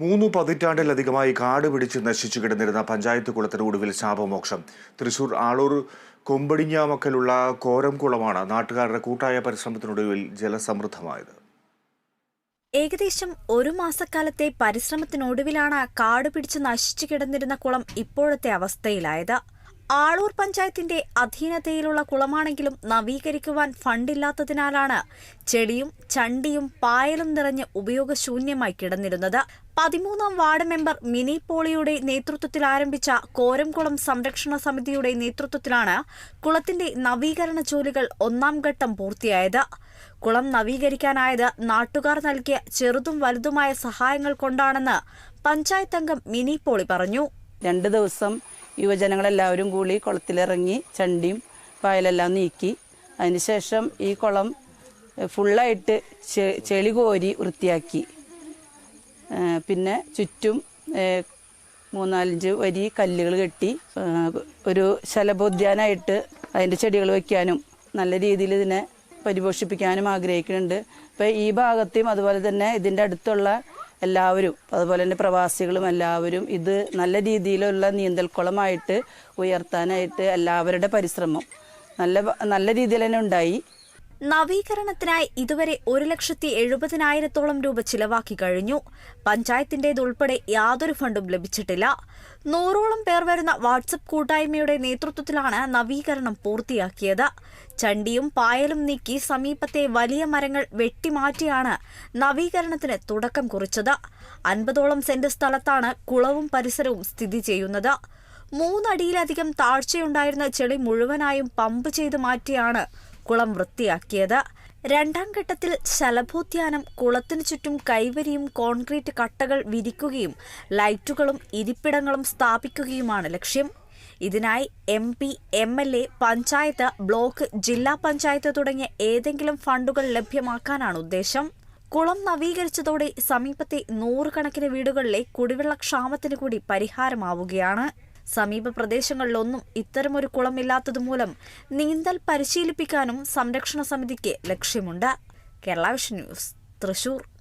മൂന്ന് പതിറ്റാണ്ടിലധികമായി കാട് പിടിച്ച് നശിച്ചു കിടന്നിരുന്ന പഞ്ചായത്ത് കുളത്തിന് ഒടുവിൽ ശാപമോക്ഷം. തൃശൂർ ആളൂർ കൊമ്പടിഞ്ഞാമക്കലുള്ള കോരംകുളമാണ് നാട്ടുകാരുടെ കൂട്ടായ പരിശ്രമത്തിനൊടുവിൽ ജലസമൃദ്ധമായത്. ഏകദേശം ഒരു മാസക്കാലത്തെ പരിശ്രമത്തിനൊടുവിലാണ് കാട് പിടിച്ച് നശിച്ചു കിടന്നിരുന്ന കുളം ഇപ്പോഴത്തെ അവസ്ഥയിലായത്. ആളൂർ പഞ്ചായത്തിന്റെ അധീനതയിലുള്ള കുളമാണെങ്കിലും നവീകരിക്കുവാൻ ഫണ്ടില്ലാത്തതിനാലാണ് ചെടിയും ചണ്ടിയും പായലും നിറഞ്ഞ് ഉപയോഗശൂന്യമായി കിടന്നിരുന്നത്. പതിമൂന്നാം വാർഡ് മെമ്പർ മിനി പോളിയുടെ നേതൃത്വത്തിൽ ആരംഭിച്ച കോരംകുളം സംരക്ഷണ സമിതിയുടെ നേതൃത്വത്തിലാണ് കുളത്തിന്റെ നവീകരണ ജോലികൾ ഒന്നാം ഘട്ടം പൂർത്തിയായത്. കുളം നവീകരിക്കാനായത് നാട്ടുകാർ നൽകിയ ചെറുതും വലുതുമായ സഹായങ്ങൾ കൊണ്ടാണെന്ന് പഞ്ചായത്ത് അംഗം മിനി പോളി പറഞ്ഞു. രണ്ട് ദിവസം യുവജനങ്ങളെല്ലാവരും കൂടി കുളത്തിലിറങ്ങി ചണ്ടിയും പായലെല്ലാം നീക്കി. അതിനുശേഷം ഈ കുളം ഫുള്ളായിട്ട് ചെളി കോരി വൃത്തിയാക്കി. പിന്നെ ചുറ്റും മൂന്നാലഞ്ച് വരി കല്ലുകൾ കെട്ടി ഒരു ശലഭോദ്യാനായിട്ട് അതിന്റെ ചെടികൾ വയ്ക്കാനും നല്ല രീതിയിൽ ഇതിനെ പരിപോഷിപ്പിക്കാനും ആഗ്രഹിക്കുന്നുണ്ട്. ഇപ്പം ഈ ഭാഗത്തെയും അതുപോലെ തന്നെ ഇതിന്റെ അടുത്തുള്ള എല്ലാവരും അതുപോലെ തന്നെ പ്രവാസികളും എല്ലാവരും ഇത് നല്ല രീതിയിലുള്ള നീന്തൽക്കുളമായിട്ട് ഉയർത്താനായിട്ട് എല്ലാവരുടെ പരിശ്രമം. നല്ല നല്ല രീതിയിൽ തന്നെ ഉണ്ടായി. നവീകരണത്തിനായി ഇതുവരെ ഒരു ലക്ഷത്തി എഴുപതിനായിരത്തോളം രൂപ ചിലവാക്കി കഴിഞ്ഞു. പഞ്ചായത്തിന്റേതുൾപ്പെടെ യാതൊരു ഫണ്ടും ലഭിച്ചിട്ടില്ല. നൂറോളം പേർ വരുന്ന വാട്സപ്പ് കൂട്ടായ്മയുടെ നേതൃത്വത്തിലാണ് നവീകരണം പൂർത്തിയാക്കിയത്. ചണ്ടിയും പായലും നീക്കി സമീപത്തെ വലിയ മരങ്ങൾ വെട്ടിമാറ്റിയാണ് നവീകരണത്തിന് തുടക്കം കുറിച്ചത്. അൻപതോളം സെന്റ് സ്ഥലത്താണ് കുളവും പരിസരവും സ്ഥിതി ചെയ്യുന്നത്. മൂന്നടിയിലധികം താഴ്ചയുണ്ടായിരുന്ന ചെളി മുഴുവനായും പമ്പ് ചെയ്ത് മാറ്റിയാണ് കുളം വൃത്തിയാക്കിയത്. രണ്ടാം ഘട്ടത്തിൽ ശലഭോദ്യാനം കുളത്തിനു ചുറ്റും കൈവരിയും കോൺക്രീറ്റ് കട്ടകൾ വിരിക്കുകയും ലൈറ്റുകളും ഇരിപ്പിടങ്ങളും സ്ഥാപിക്കുകയുമാണ് ലക്ഷ്യം. ഇതിനായി M P M L A panchayat block ജില്ലാ പഞ്ചായത്ത് തുടങ്ങിയ ഏതെങ്കിലും ഫണ്ടുകൾ ലഭ്യമാക്കാനാണ് ഉദ്ദേശം. കുളം നവീകരിച്ചതോടെ സമീപത്തെ നൂറുകണക്കിന് വീടുകളിലെ കുടിവെള്ള ക്ഷാമത്തിന് കൂടി പരിഹാരമാവുകയാണ്. സമീപ പ്രദേശങ്ങളിലൊന്നും ഇത്തരമൊരു കുളമില്ലാത്തതുമൂലം നീന്തൽ പരിശീലിപ്പിക്കാനും സംരക്ഷണ സമിതിക്ക് ലക്ഷ്യമുണ്ട്. Kerala vision news Thrissur.